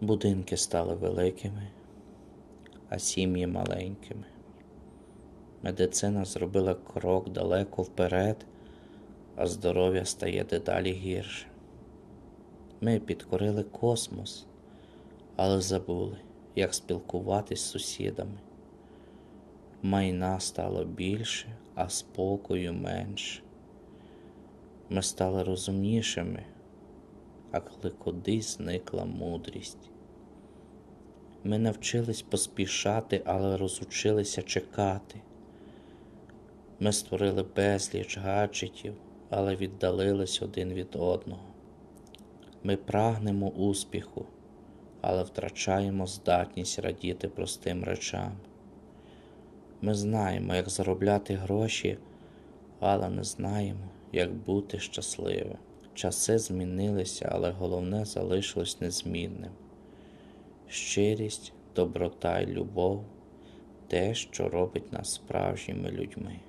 Будинки стали великими, а сім'ї маленькими. Медицина зробила крок далеко вперед, а здоров'я стає дедалі гірше. Ми підкорили космос, але забули, як спілкуватись з сусідами. Майна стало більше, а спокою менше. Ми стали розумнішими, а коли кудись зникла мудрість. Ми навчились поспішати, але розучилися чекати. Ми створили безліч гаджетів, але віддалились один від одного. Ми прагнемо успіху, але втрачаємо здатність радіти простим речам. Ми знаємо, як заробляти гроші, але не знаємо, як бути щасливим. Часи змінилися, але головне залишилось незмінним. Щирість, доброта й любов те, що робить нас справжніми людьми.